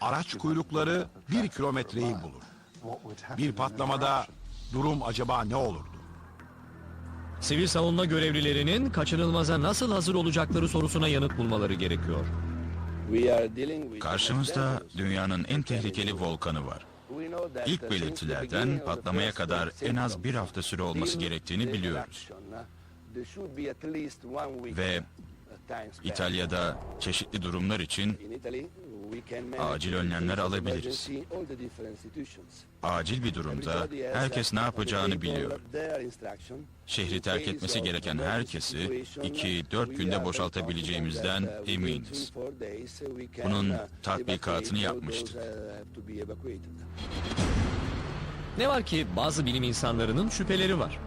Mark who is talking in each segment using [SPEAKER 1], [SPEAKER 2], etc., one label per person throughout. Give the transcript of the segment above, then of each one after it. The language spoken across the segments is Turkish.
[SPEAKER 1] Araç kuyrukları bir kilometreyi bulur. Bir patlamada durum acaba ne olurdu?
[SPEAKER 2] Sivil savunma görevlilerinin kaçınılmaza nasıl hazır olacakları sorusuna yanıt bulmaları gerekiyor.
[SPEAKER 3] Karşımızda dünyanın en tehlikeli volkanı var. İlk belirtilerden patlamaya kadar en az bir hafta süre olması gerektiğini biliyoruz. Ve İtalya'da çeşitli durumlar için acil önlemler alabiliriz. Acil bir durumda herkes ne yapacağını biliyor. Şehri terk etmesi gereken herkesi 2-4 günde boşaltabileceğimizden eminiz. Bunun tatbikatını yapmıştık.
[SPEAKER 2] Ne var ki bazı bilim insanlarının şüpheleri var.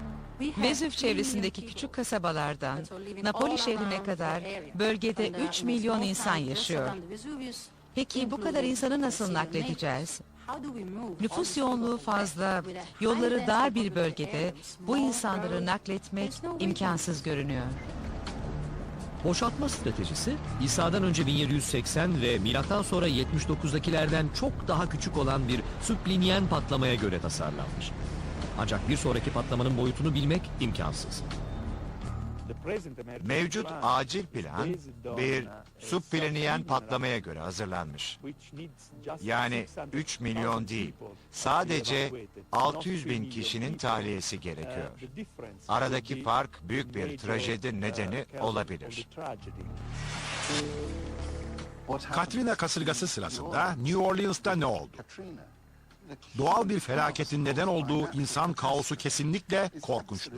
[SPEAKER 4] Vezüv çevresindeki küçük kasabalardan Napoli şehrine kadar bölgede 3 milyon insan yaşıyor. Peki bu kadar insanı nasıl nakledeceğiz? Nüfus yoğunluğu fazla, yolları dar bir bölgede bu insanları nakletmek imkansız görünüyor.
[SPEAKER 2] Boşaltma stratejisi İsa'dan önce 1780 ve milattan sonra 79'dakilerden çok daha küçük olan bir sublinyen patlamaya göre tasarlanmış. Ancak bir sonraki patlamanın boyutunu bilmek imkansız.
[SPEAKER 5] Mevcut acil plan bir subpleniyen patlamaya göre hazırlanmış. Yani 3 milyon değil, sadece 600 bin kişinin tahliyesi gerekiyor. Aradaki fark büyük bir trajedi nedeni olabilir.
[SPEAKER 1] Katrina kasırgası sırasında New Orleans'ta ne oldu? Doğal bir felaketin neden olduğu insan kaosu kesinlikle korkunçtu.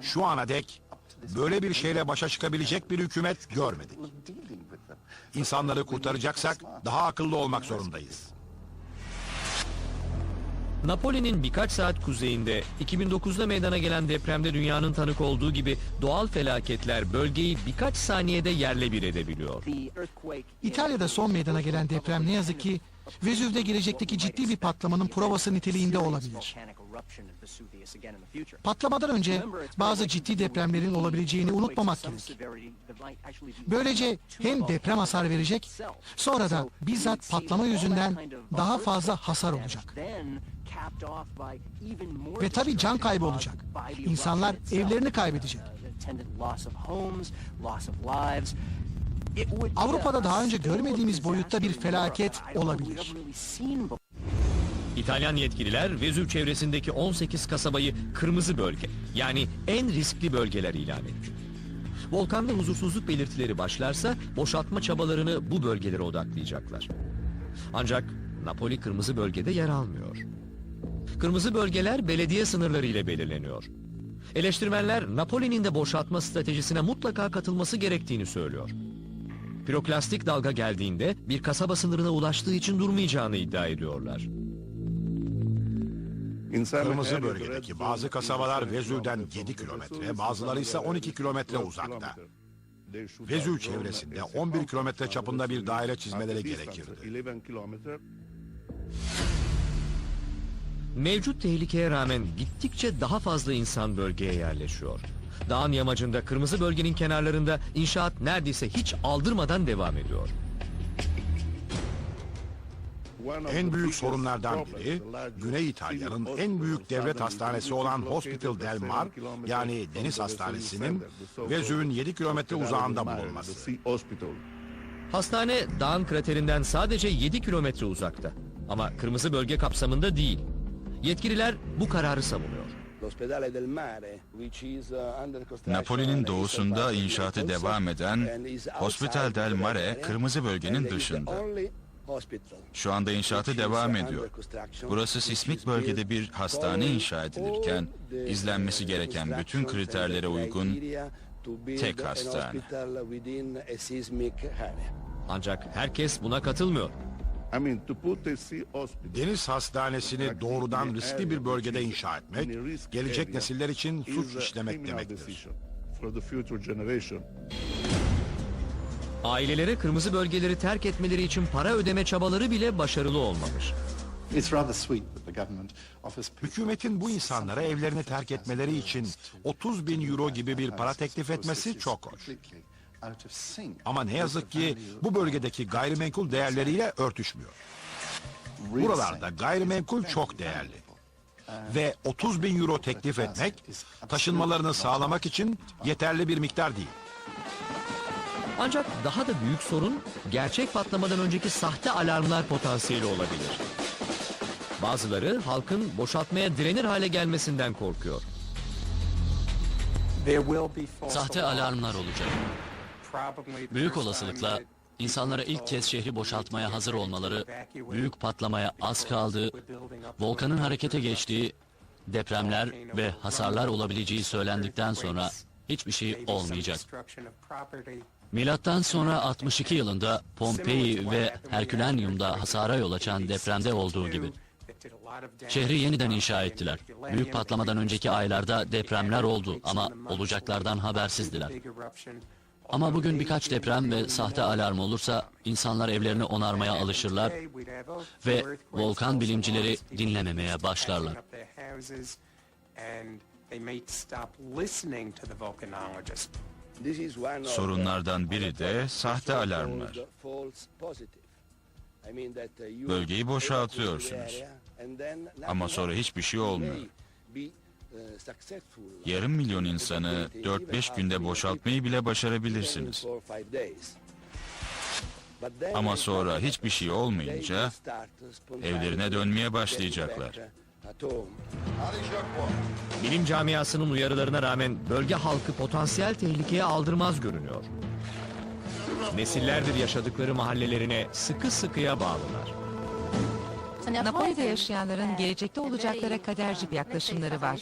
[SPEAKER 1] Şu ana dek böyle bir şeyle başa çıkabilecek bir hükümet görmedik. İnsanları kurtaracaksak daha akıllı olmak zorundayız.
[SPEAKER 2] Napoli'nin birkaç saat kuzeyinde 2009'da meydana gelen depremde dünyanın tanık olduğu gibi doğal felaketler bölgeyi birkaç saniyede yerle bir edebiliyor.
[SPEAKER 6] İtalya'da son meydana gelen deprem ne yazık ki Vezüv'de gelecekteki ciddi bir patlamanın provası niteliğinde olabilir. Patlamadan önce bazı ciddi depremlerin olabileceğini unutmamak gerek. Böylece hem deprem hasar verecek, sonra da bizzat patlama yüzünden daha fazla hasar olacak. Ve tabii can kaybı olacak. İnsanlar evlerini kaybedecek. Avrupa'da daha önce görmediğimiz boyutta bir felaket olabilir.
[SPEAKER 2] İtalyan yetkililer Vezüv çevresindeki 18 kasabayı kırmızı bölge yani en riskli bölgeler ilan etti. Volkanda huzursuzluk belirtileri başlarsa boşaltma çabalarını bu bölgelere odaklayacaklar. Ancak Napoli kırmızı bölgede yer almıyor. Kırmızı bölgeler belediye sınırları ile belirleniyor. Eleştirmenler Napoli'nin de boşaltma stratejisine mutlaka katılması gerektiğini söylüyor. Piroklastik dalga geldiğinde bir kasaba sınırına ulaştığı için durmayacağını iddia ediyorlar.
[SPEAKER 1] Kırmızı bölgedeki bazı kasabalar Vezüv'den 7 kilometre, bazıları ise 12 kilometre uzakta. Vezüv çevresinde 11 kilometre çapında bir daire çizmeleri gerekirdi.
[SPEAKER 2] Mevcut tehlikeye rağmen gittikçe daha fazla insan bölgeye yerleşiyor. Dağın yamacında kırmızı bölgenin kenarlarında inşaat neredeyse hiç aldırmadan devam ediyor.
[SPEAKER 1] En büyük sorunlardan biri Güney İtalya'nın en büyük devlet hastanesi olan Hospital del Mar yani Deniz Hastanesi'nin Vezüv'ün 7 kilometre uzağında bulunması.
[SPEAKER 2] Hastane dağın kraterinden sadece 7 kilometre uzakta. Ama kırmızı bölge kapsamında değil. Yetkililer bu kararı savunuyor.
[SPEAKER 3] Napoli'nin doğusunda inşaatı devam eden Hospital del Mare kırmızı bölgenin dışında. Şu anda inşaatı devam ediyor. Burası sismik bölgede bir hastane inşa edilirken izlenmesi gereken bütün kriterlere uygun tek hastane.
[SPEAKER 2] Ancak herkes buna katılmıyor.
[SPEAKER 1] Deniz Hastanesi'ni doğrudan riskli bir bölgede inşa etmek, gelecek nesiller için suç işlemek demektir.
[SPEAKER 2] Ailelere kırmızı bölgeleri terk etmeleri için para ödeme çabaları bile başarılı olmamış.
[SPEAKER 1] Hükümetin bu insanlara evlerini terk etmeleri için 30 bin euro gibi bir para teklif etmesi çok hoş. Ama ne yazık ki bu bölgedeki gayrimenkul değerleriyle örtüşmüyor. Buralarda gayrimenkul çok değerli. Ve 30 bin euro teklif etmek taşınmalarını sağlamak için yeterli bir miktar değil.
[SPEAKER 2] Ancak daha da büyük sorun gerçek patlamadan önceki sahte alarmlar potansiyeli olabilir. Bazıları halkın boşaltmaya direnir hale gelmesinden korkuyor.
[SPEAKER 7] Sahte alarmlar olacak. Büyük olasılıkla insanlara ilk kez şehri boşaltmaya hazır olmaları, büyük patlamaya az kaldığı, volkanın harekete geçtiği, depremler ve hasarlar olabileceği söylendikten sonra hiçbir şey olmayacak. Milattan sonra 62 yılında Pompei ve Herkülenyum'da hasara yol açan depremde olduğu gibi. Şehri yeniden inşa ettiler. Büyük patlamadan önceki aylarda depremler oldu ama olacaklardan habersizdiler. Ama bugün birkaç deprem ve sahte alarm olursa insanlar evlerini onarmaya alışırlar ve volkan bilimcileri dinlememeye başlarlar.
[SPEAKER 3] Sorunlardan biri de sahte alarmlar. Bölgeyi boşaltıyorsunuz. Ama sonra hiçbir şey olmuyor. Yarım milyon insanı 4-5 günde boşaltmayı bile başarabilirsiniz. Ama sonra hiçbir şey olmayınca evlerine dönmeye başlayacaklar.
[SPEAKER 2] Bilim camiasının uyarılarına rağmen bölge halkı potansiyel tehlikeye aldırmaz görünüyor. Nesillerdir yaşadıkları mahallelerine sıkı sıkıya bağlılar.
[SPEAKER 4] Napoli'de yaşayanların gelecekte olacaklara kaderci bir yaklaşımları var.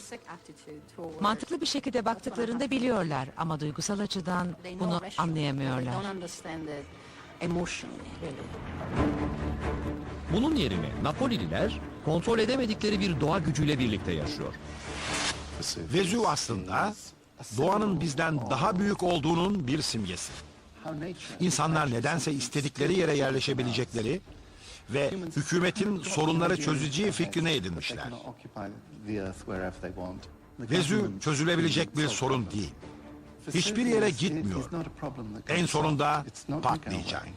[SPEAKER 4] Mantıklı bir şekilde baktıklarında biliyorlar ama duygusal açıdan bunu anlayamıyorlar.
[SPEAKER 2] Bunun yerine Napolililer kontrol edemedikleri bir doğa gücüyle birlikte yaşıyor.
[SPEAKER 1] Vezüv aslında doğanın bizden daha büyük olduğunun bir simgesi. İnsanlar nedense istedikleri yere yerleşebilecekleri ve hükümetin sorunları çözeceği fikrine edinmişler. Vezüv çözülebilecek bir sorun değil. Hiçbir yere gitmiyor. En sonunda patlayacak.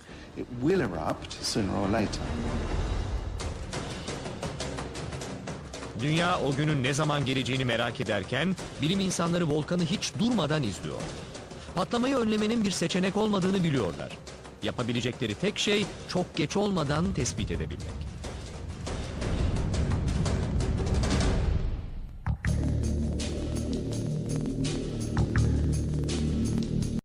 [SPEAKER 2] Dünya o günün ne zaman geleceğini merak ederken bilim insanları volkanı hiç durmadan izliyor. Patlamayı önlemenin bir seçenek olmadığını biliyorlar. Yapabilecekleri tek şey çok geç olmadan tespit edebilmek.